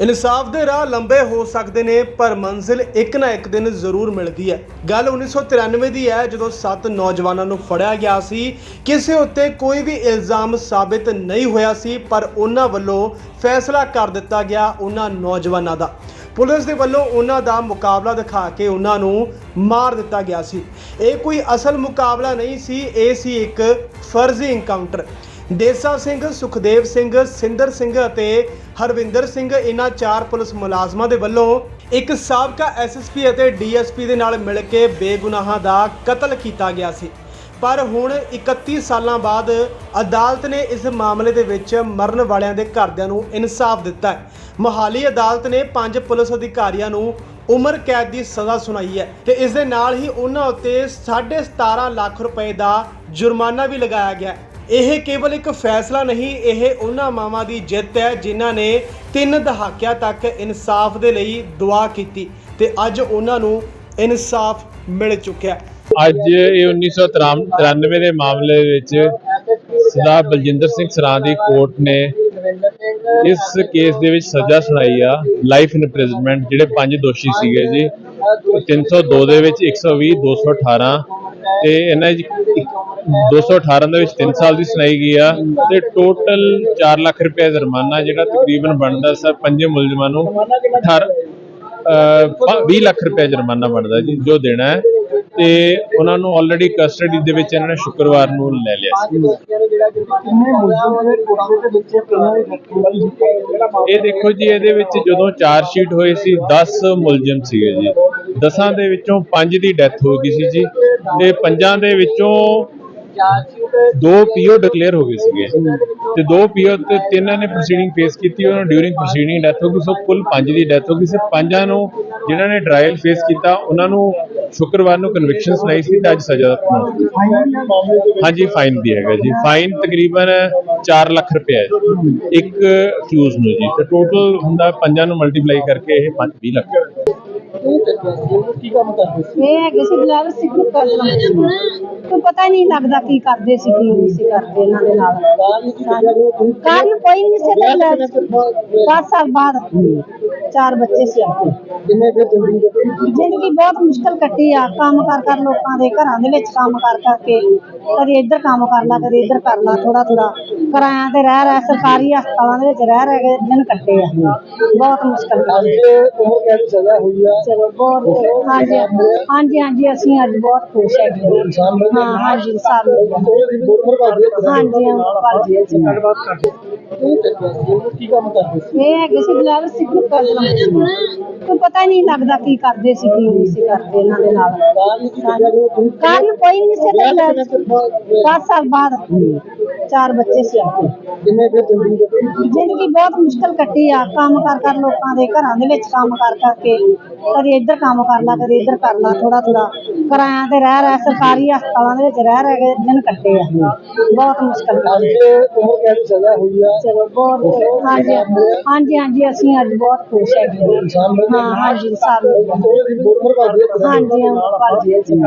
ਇਨਸਾਫ ਦੇ ਰਾਹ ਲੰਬੇ ਹੋ ਸਕਦੇ ਨੇ, ਪਰ ਮੰਜ਼ਿਲ ਇੱਕ ਨਾ ਇੱਕ ਦਿਨ ਜ਼ਰੂਰ ਮਿਲਦੀ ਹੈ। ਗੱਲ 1993 ਦੀ ਹੈ, ਜਦੋਂ ਸੱਤ ਨੌਜਵਾਨਾਂ ਨੂੰ ਫੜਿਆ ਗਿਆ ਸੀ। ਕਿਸੇ ਉੱਤੇ ਕੋਈ ਵੀ ਇਲਜ਼ਾਮ ਸਾਬਿਤ ਨਹੀਂ ਹੋਇਆ ਸੀ, ਪਰ ਉਹਨਾਂ ਵੱਲੋਂ ਫੈਸਲਾ ਕਰ ਦਿੱਤਾ ਗਿਆ ਉਹਨਾਂ ਨੌਜਵਾਨਾਂ ਦਾ। ਪੁਲਿਸ ਦੇ ਵੱਲੋਂ ਉਹਨਾਂ ਦਾ ਮੁਕਾਬਲਾ ਦਿਖਾ ਕੇ ਉਹਨਾਂ ਨੂੰ ਮਾਰ ਦਿੱਤਾ ਗਿਆ ਸੀ। ਇਹ ਕੋਈ ਅਸਲ ਮੁਕਾਬਲਾ ਨਹੀਂ ਸੀ, ਇਹ ਸੀ ਇੱਕ ਫਰਜ਼ੀ ਇਨਕਾਊਂਟਰ ਦੇਸਾ ਸਿੰਘ, ਸੁਖਦੇਵ ਸਿੰਘ, ਸਿੰਦਰ ਸਿੰਘ ਅਤੇ ਹਰਵਿੰਦਰ ਸਿੰਘ ਇਹਨਾਂ ਚਾਰ ਪੁਲਿਸ ਮੁਲਾਜ਼ਮਾਂ ਦੇ ਵੱਲੋਂ ਇੱਕ ਸਾਬਕਾ ਐਸਐਸਪੀ ਅਤੇ ਡੀਐਸਪੀ ਦੇ ਨਾਲ ਮਿਲ ਕੇ ਬੇਗੁਨਾਹਾਂ ਦਾ ਕਤਲ ਕੀਤਾ ਗਿਆ ਸੀ। ਪਰ ਹੁਣ 31 ਸਾਲਾਂ ਬਾਅਦ ਅਦਾਲਤ ਨੇ ਇਸ ਮਾਮਲੇ ਦੇ ਵਿੱਚ ਮਰਨ ਵਾਲਿਆਂ ਦੇ ਘਰਦਿਆਂ ਨੂੰ ਇਨਸਾਫ ਦਿੱਤਾ ਹੈ। ਮੋਹਾਲੀ ਅਦਾਲਤ ਨੇ ਪੰਜ ਪੁਲਿਸ ਅਧਿਕਾਰੀਆਂ ਨੂੰ ਉਮਰ ਕੈਦ ਦੀ ਸਜ਼ਾ ਸੁਣਾਈ ਹੈ ਤੇ ਇਸ ਦੇ ਨਾਲ ਹੀ ਉਹਨਾਂ ਉੱਤੇ 17.5 ਲੱਖ ਰੁਪਏ ਦਾ ਜੁਰਮਾਨਾ ਵੀ ਲਗਾਇਆ ਗਿਆ ਹੈ। ਇਹ ਕੇਵਲ ਇੱਕ ਫੈਸਲਾ ਨਹੀਂ, ਇਹ ਉਹਨਾਂ ਮਾਵਾਂ ਦੀ ਜਿੱਤ ਹੈ ਜਿਨ੍ਹਾਂ ਨੇ ਤਿੰਨ ਦਹਾਕਿਆਂ ਤੱਕ ਇਨਸਾਫ ਦੇ ਲਈ ਦੁਆ ਕੀਤੀ ਤੇ ਅੱਜ ਉਹਨਾਂ ਨੂੰ ਇਨਸਾਫ ਮਿਲ ਚੁੱਕਿਆ ਅੱਜ ਇਹ 1993 ਦੇ ਮਾਮਲੇ ਵਿੱਚ ਸਰਦਾਰ ਬਲਜਿੰਦਰ ਸਿੰਘ ਸਰਾਂ ਦੀ ਕੋਰਟ ਨੇ ਇਸ ਕੇਸ ਦੇ ਵਿੱਚ ਸਜ਼ਾ ਸੁਣਾਈ ਆ ਲਾਈਫ ਇੰਪ੍ਰਿਜ਼ਨਮੈਂਟ ਜਿਹੜੇ ਪੰਜ ਦੋਸ਼ੀ ਸੀਗੇ ਜੀ। 302 ਦੇ ਵਿੱਚ 120 218 ਤੇ ਇਹਨਾਂ 218 ਦੇ ਵਿੱਚ 3 ਸਾਲ ਦੀ ਸੁਣਾਈ ਗਈ ਆ ਤੇ ਟੋਟਲ 4 ਲੱਖ ਰੁਪਏ ਜੁਰਮਾਨਾ ਜਿਹੜਾ ਤਕਰੀਬਨ ਬਣਦਾ ਸਰ, ਪੰਜੇ ਮੁਲਜ਼ਮਾਂ ਨੂੰ 20 ਲੱਖ ਰੁਪਏ ਜੁਰਮਾਨਾ ਬਣਦਾ ਜੀ, ਜੋ ਦੇਣਾ ਹੈ। ਤੇ ਉਹਨਾਂ ਨੂੰ ਆਲਰੇਡੀ ਕਸਟਡੀ ਦੇ ਵਿੱਚ ਇਹਨਾਂ ਨੇ ਸ਼ੁੱਕਰਵਾਰ ਨੂੰ ਲੈ ਲਿਆ ਸੀ। ਇਹ ਦੇਖੋ ਜੀ, ਇਹਦੇ ਵਿੱਚ ਜਦੋਂ ਚਾਰ ਸ਼ੀਟ ਹੋਏ ਸੀ 10 ਮੁਲਜ਼ਮ ਸੀਗੇ ਜੀ। 10 ਦੇ ਵਿੱਚੋਂ 5 ਦੀ ਡੈਥ ਹੋ ਗਈ ਸੀ ਜੀ। ਤੇ ਪੰਜਾਂ ਦੇ ਵਿੱਚੋਂ ਦੋ ਪੀਓ ਡਿਕਲੇਅਰ ਹੋ ਗਏ ਸੀਗੇ। ਤੇ ਦੋ ਪੀਓ ਤੇ ਤਿੰਨਾਂ ਨੇ ਪ੍ਰੋਸੀਡਿੰਗ ਫੇਸ ਕੀਤੀ ਉਹਨਾਂ ਡਿਊਰਿੰਗ ਪ੍ਰੋਸੀਡਿੰਗ ਡੈਥ ਹੋ ਗਈ ਸੋ ਕੁੱਲ ਪੰਜ ਦੀ ਡੈਥ ਹੋ ਗਈ ਸੀ। ਪੰਜਾਂ ਨੂੰ ਜਿਨ੍ਹਾਂ ਨੇ ਟ੍ਰਾਇਲ ਫੇਸ ਕੀਤਾ ਉਹਨਾਂ ਨੂੰ ਸ਼ੁੱਕਰਵਾਰ ਨੂੰ ਕਨਵਿਕਸ਼ਨ ਸੁਣਾਈ ਸੀ ਤੇ ਅੱਜ ਸਜ਼ਾ ਹਾਂਜੀ ਫਾਈਨ ਵੀ ਹੈਗਾ ਜੀ। ਫਾਈਨ ਤਕਰੀਬਨ 4 ਲੱਖ ਰੁਪਏ ਹੈ। ਇੱਕ ਅਕਿਊਜ਼ ਨੂੰ ਜੀ। ਤੇ ਟੋਟਲ ਹੁੰਦਾ ਪੰਜਾਂ ਨੂੰ ਮਲਟੀਪਲਾਈ ਕਰਕੇ ਇਹ 5 20 ਲੱਖ। ਇਹ ਹੈਗੇ ਸੀ ਡਰਾਈਵਰ ਸਿੱਖੂ ਕਰਨਾ ਕੋਈ ਪਤਾ ਹੀ ਨਹੀਂ ਲੱਗਦਾ ਕੀ ਕਰਦੇ ਸੀ ਕੀ ਨਹੀਂ ਸੀ ਕਰਦੇ ਇਹਨਾਂ ਦੇ ਨਾਲ। ਕਾਰਨ ਕੋਈ ਨਹੀਂ ਸੀ ਲੱਗਦਾ। 10 ਸਾਲ ਬਾਅਦ। ਚਾਰ ਬੱਚੇ ਸੀ ਆਪਣੇ ਜ਼ਿੰਦਗੀ ਬਹੁਤ ਮੁਸ਼ਕਲ ਕੱਟੀ ਆ ਕੰਮ ਕਰ ਕਰ ਲੋਕਾਂ ਦੇ ਘਰਾਂ ਦੇ ਵਿੱਚ ਕੰਮ ਕਰ ਕਰਕੇ ਕਦੇ ਇੱਧਰ ਕੰਮ ਕਰ ਲਾ ਕਦੇ ਇੱਧਰ ਕਰ ਲਾ ਥੋੜਾ ਥੋੜਾ ਕਿਰਾਇਆਂ ਤੇ ਰਹਿ ਰਹਿ ਸਰਕਾਰੀ ਹਸਪਤਾਲਾਂ ਦੇ ਵਿੱਚ ਰਹਿ ਰਹਿ ਕੇ ਦਿਨ ਕੱਟੇ ਆ ਬਹੁਤ ਮੁਸ਼ਕਲ ਕੱਟੀ ਚਲੋ ਬਹੁਤ ਹਾਂਜੀ ਹਾਂਜੀ ਹਾਂਜੀ ਅਸੀਂ ਅੱਜ ਬਹੁਤ ਖੁਸ਼ ਹੈਗੇ ਹਾਂ। ਹਾਂ ਹਾਂਜੀ ਸਾਰੇ ਹਾਂਜੀ ਹਾਂ ਭਾਜੀ ਜੀ ਇਹ ਹੈਗੇ ਸੀ ਡਰਾਈਵਰ ਸਿੱਖੂ ਕਰਨਾ ਕੋਈ ਪਤਾ ਹੀ ਨਹੀਂ ਲੱਗਦਾ ਕੀ ਕਰਦੇ ਸੀ ਕੀ ਨਹੀਂ ਸੀ ਕਰਦੇ ਇਹਨਾਂ ਦੇ ਨਾਲ। ਕਾਰਨ ਕੋਈ ਨਹੀਂ ਸੀ ਲੱਗਦਾ 10 ਸਾਲ ਬਾਅਦ। ਚਾਰ ਬੱਚੇ ਸੀ ਆਪਣੇ ਜ਼ਿੰਦਗੀ ਬਹੁਤ ਮੁਸ਼ਕਲ ਕੱਟੀ ਆ ਕੰਮ ਕਰ ਕਰ ਲੋਕਾਂ ਦੇ ਘਰਾਂ ਦੇ ਵਿੱਚ ਕੰਮ ਕਰ ਕਰਕੇ ਕਦੇ ਇੱਧਰ ਕੰਮ ਕਰ ਲਾ ਕਦੇ ਇੱਧਰ ਕਰ ਲਾ ਥੋੜਾ ਥੋੜਾ ਕਿਰਾਇਆਂ ਤੇ ਰਹਿ ਰਹਿ ਸਰਕਾਰੀ ਹਸਪਤਾਲਾਂ ਦੇ ਵਿੱਚ ਰਹਿ ਰਹਿ ਕੇ ਦਿਨ ਕੱਟੇ ਆ ਬਹੁਤ ਮੁਸ਼ਕਲ ਕੱਟੀ ਚਲੋ ਬਹੁਤ ਹਾਂਜੀ ਹਾਂਜੀ ਹਾਂਜੀ ਅਸੀਂ ਅੱਜ ਬਹੁਤ ਖੁਸ਼ ਹੈਗੇ ਹਾਂ। ਹਾਂ ਹਾਂਜੀ ਸਾਰੇ ਹਾਂਜੀ ਹਾਂ ਭਾਜੀ ਜੀ